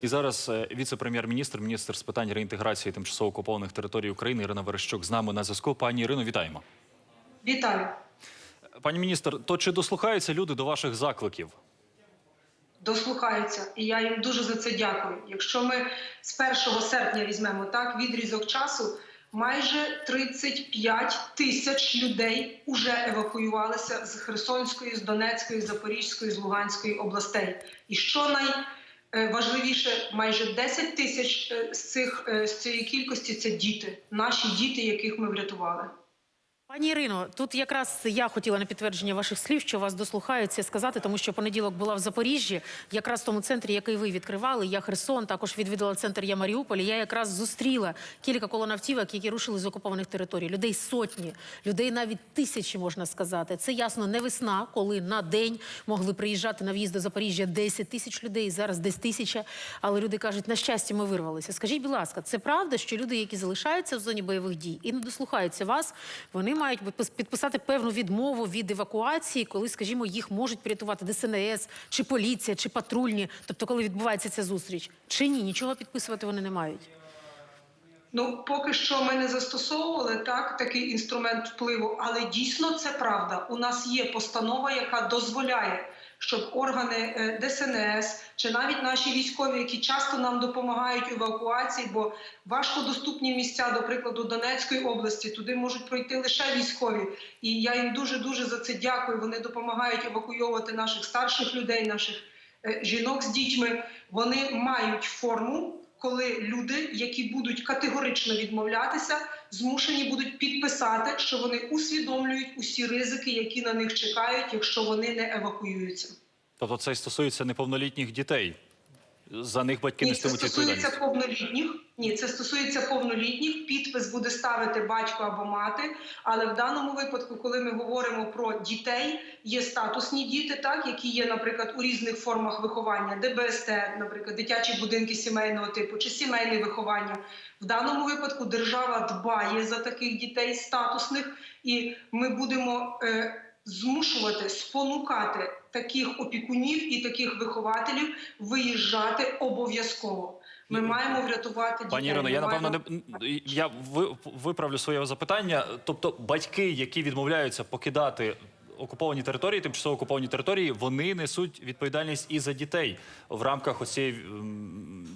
І зараз е, віце-прем'єр-міністр, міністр з питань реінтеграції тимчасово окупованих територій України Ірина Верещук з нами на зв'язку. Пані Ірино, вітаємо. Вітаю. Пані міністр, то чи дослухаються люди до ваших закликів? Дослухаються, і я їм дуже за це дякую. Якщо ми з 1 серпня візьмемо так відрізок часу, майже 35 тисяч людей уже евакуювалися з Херсонської, з Донецької, з Запорізької, з Луганської областей. І що найважливіше, майже 10 тисяч е, з цих е, з цієї кількості це діти, наші діти, яких ми врятували. Пані Ірино, тут якраз я хотіла на підтвердження ваших слів, що вас дослухаються сказати, тому що понеділок була в Запоріжжі, якраз в тому центрі, який ви відкривали. Я Херсон, також відвідала центр Я Маріуполь. Я якраз зустріла кілька колон автівок, які рушили з окупованих територій. Людей сотні, людей навіть тисячі можна сказати. Це ясно не весна, коли на день могли приїжджати на в'їзд до Запоріжжя 10 тисяч людей. Зараз десь тисяча. Але люди кажуть, на щастя, ми вирвалися. Скажіть, будь ласка, це правда, що люди, які залишаються в зоні бойових дій і не дослухаються вас, вони мають підпис- підписати певну відмову від евакуації, коли, скажімо, їх можуть порятувати ДСНС, чи поліція, чи патрульні, тобто коли відбувається ця зустріч, чи ні, нічого підписувати вони не мають. Ну, поки що ми не застосовували так такий інструмент впливу, але дійсно це правда. У нас є постанова, яка дозволяє, щоб органи е, ДСНС чи навіть наші військові, які часто нам допомагають у евакуації, бо важкодоступні місця, до прикладу, Донецької області, туди можуть пройти лише військові. І я їм дуже дуже за це дякую. Вони допомагають евакуйовувати наших старших людей, наших е, жінок з дітьми. Вони мають форму коли люди, які будуть категорично відмовлятися, змушені будуть підписати, що вони усвідомлюють усі ризики, які на них чекають, якщо вони не евакуюються. Тобто це стосується неповнолітніх дітей. За них батьки Ні, це стосується повнолітніх. Ні, це стосується повнолітніх. Підпис буде ставити батько або мати. Але в даному випадку, коли ми говоримо про дітей, є статусні діти, так які є, наприклад, у різних формах виховання, ДБСТ, наприклад, дитячі будинки сімейного типу чи сімейне виховання. В даному випадку держава дбає за таких дітей статусних, і ми будемо. Е, Змушувати спонукати таких опікунів і таких вихователів виїжджати обов'язково. Ми маємо врятувати дітей. Пані Ірино, я напевно маємо- не я виправлю своє запитання. Тобто, батьки, які відмовляються покидати окуповані території, тимчасово окуповані території, вони несуть відповідальність і за дітей в рамках оцієї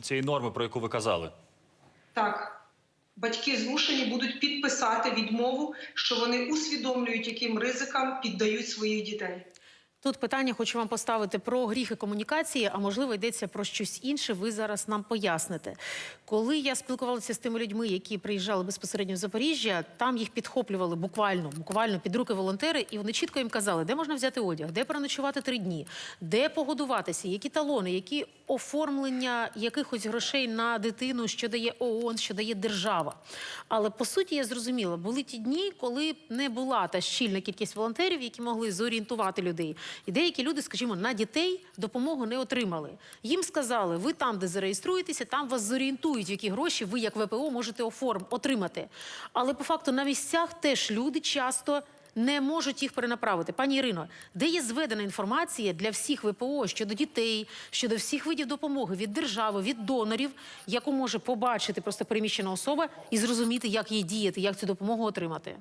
цієї норми, про яку ви казали. Так. Батьки змушені будуть підписати відмову, що вони усвідомлюють, яким ризикам піддають своїх дітей. Тут питання хочу вам поставити про гріхи комунікації, а можливо йдеться про щось інше. Ви зараз нам поясните. Коли я спілкувалася з тими людьми, які приїжджали безпосередньо в Запоріжжя, там їх підхоплювали буквально, буквально під руки волонтери, і вони чітко їм казали, де можна взяти одяг, де переночувати три дні, де погодуватися, які талони, які оформлення якихось грошей на дитину, що дає ООН, що дає держава. Але по суті, я зрозуміла, були ті дні, коли не була та щільна кількість волонтерів, які могли зорієнтувати людей. І деякі люди, скажімо, на дітей допомогу не отримали. Їм сказали, ви там, де зареєструєтеся, там вас зорієнтують, які гроші ви, як ВПО, можете оформ отримати. Але по факту на місцях теж люди часто. Не можуть їх перенаправити. Пані Ірино, де є зведена інформація для всіх ВПО щодо дітей, щодо всіх видів допомоги від держави, від донорів, яку може побачити просто переміщена особа і зрозуміти, як їй діяти, як цю допомогу отримати?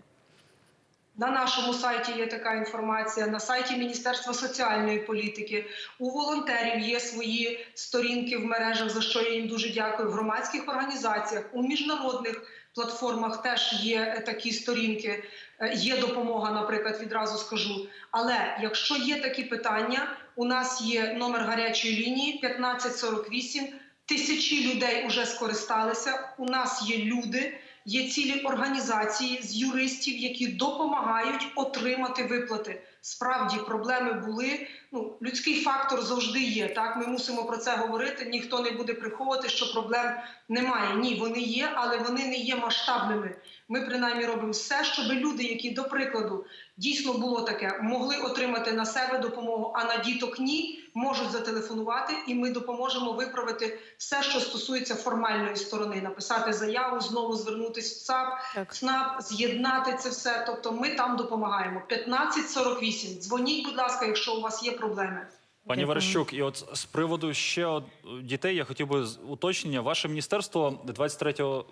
На нашому сайті є така інформація, на сайті Міністерства соціальної політики. У волонтерів є свої сторінки в мережах, за що я їм дуже дякую. В громадських організаціях, у міжнародних платформах теж є е, такі сторінки. Е, Є допомога, наприклад, відразу скажу. Але якщо є такі питання, у нас є номер гарячої лінії 1548. Тисячі людей вже скористалися. У нас є люди. Є цілі організації з юристів, які допомагають отримати виплати. Справді проблеми були. Ну, людський фактор завжди є. Так, ми мусимо про це говорити. Ніхто не буде приховувати, що проблем немає. Ні, вони є, але вони не є масштабними. Ми принаймні робимо все, щоб люди, які до прикладу дійсно було таке, могли отримати на себе допомогу, а на діток ні, можуть зателефонувати, і ми допоможемо виправити все, що стосується формальної сторони, написати заяву, знову звернутися в ЦАП, Так. ЦНАП, з'єднати це все. Тобто, ми там допомагаємо. 1548. Дзвоніть, будь ласка, якщо у вас є проблеми. Пані. Верещук, і от з приводу ще дітей я хотів би уточнення. Ваше міністерство 23 е,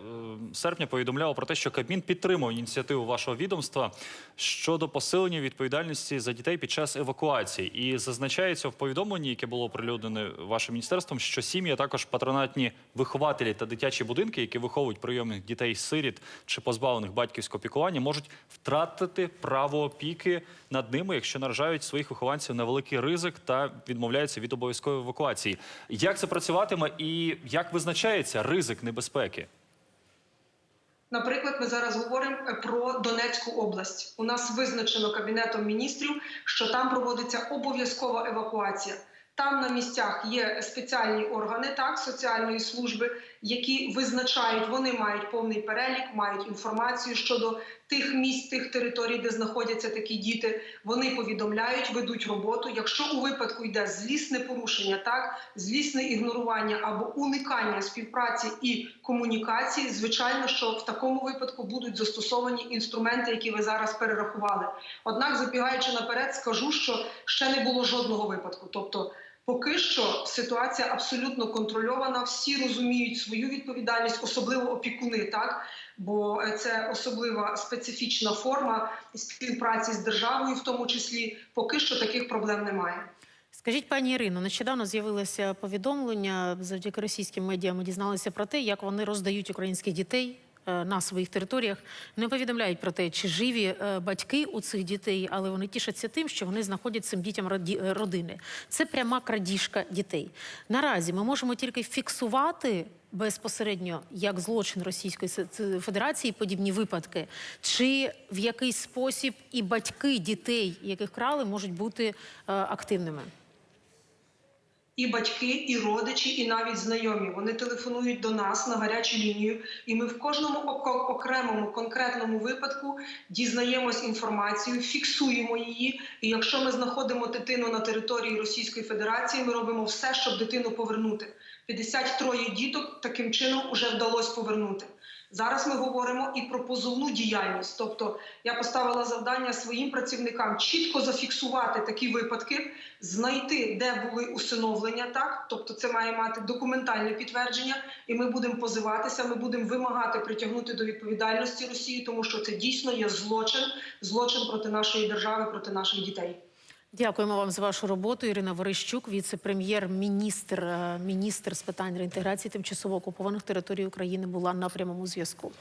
серпня повідомляло про те, що Кабмін підтримує ініціативу вашого відомства щодо посилення відповідальності за дітей під час евакуації. І зазначається в повідомленні, яке було оприлюднене вашим міністерством, що сім'ї, а також патронатні вихователі та дитячі будинки, які виховують прийомних дітей сиріт чи позбавлених батьківського піклування, можуть втратити право опіки над ними, якщо наражають своїх вихованців на великий ризик та відмовляються від обов'язкової евакуації. Як це працюватиме і як визначається ризик небезпеки? Наприклад, ми зараз говоримо е, про Донецьку область. У нас визначено кабінетом міністрів, що там проводиться обов'язкова евакуація. Там на місцях є спеціальні органи, так соціальної служби, які визначають, вони мають повний перелік, мають інформацію щодо тих місць, тих територій, де знаходяться такі діти. Вони повідомляють, ведуть роботу. Якщо у випадку йде злісне порушення, так злісне ігнорування або уникання співпраці і комунікації, звичайно, що в такому випадку будуть застосовані інструменти, які ви зараз перерахували. Однак, забігаючи наперед, скажу, що ще не було жодного випадку. Тобто, поки що ситуація абсолютно контрольована. Всі розуміють свою відповідальність, особливо опікуни, так бо е, це особлива специфічна форма співпраці з державою, в тому числі поки що таких проблем немає. Скажіть, пані Ірино, нещодавно з'явилося повідомлення завдяки російським медіа. Ми дізналися про те, як вони роздають українських дітей на своїх територіях. Не повідомляють про те, чи живі е, батьки у цих дітей, але вони тішаться тим, що вони знаходять цим дітям е, родини. Це пряма крадіжка дітей. Наразі ми можемо тільки фіксувати. Безпосередньо як злочин Російської Федерації подібні випадки, чи в якийсь спосіб і батьки дітей, яких крали, можуть бути е, активними? І батьки, і родичі, і навіть знайомі. Вони телефонують до нас на гарячу лінію, і ми в кожному окремому конкретному випадку дізнаємось інформацію, фіксуємо її. І якщо ми знаходимо дитину на території Російської Федерації, ми робимо все, щоб дитину повернути. 53 діток таким чином вже вдалося повернути. Зараз ми говоримо і про позовну діяльність. Тобто я поставила завдання своїм працівникам чітко зафіксувати такі випадки, знайти, де були усиновлення, так тобто це має мати документальне підтвердження, і ми будемо позиватися. Ми будемо вимагати притягнути до відповідальності Росії, тому що це дійсно є злочин, злочин проти нашої держави, проти наших дітей. Дякуємо вам за вашу роботу. Ірина Верещук, віце-прем'єр-міністр, е, міністр з питань реінтеграції тимчасово окупованих територій України, була на прямому зв'язку.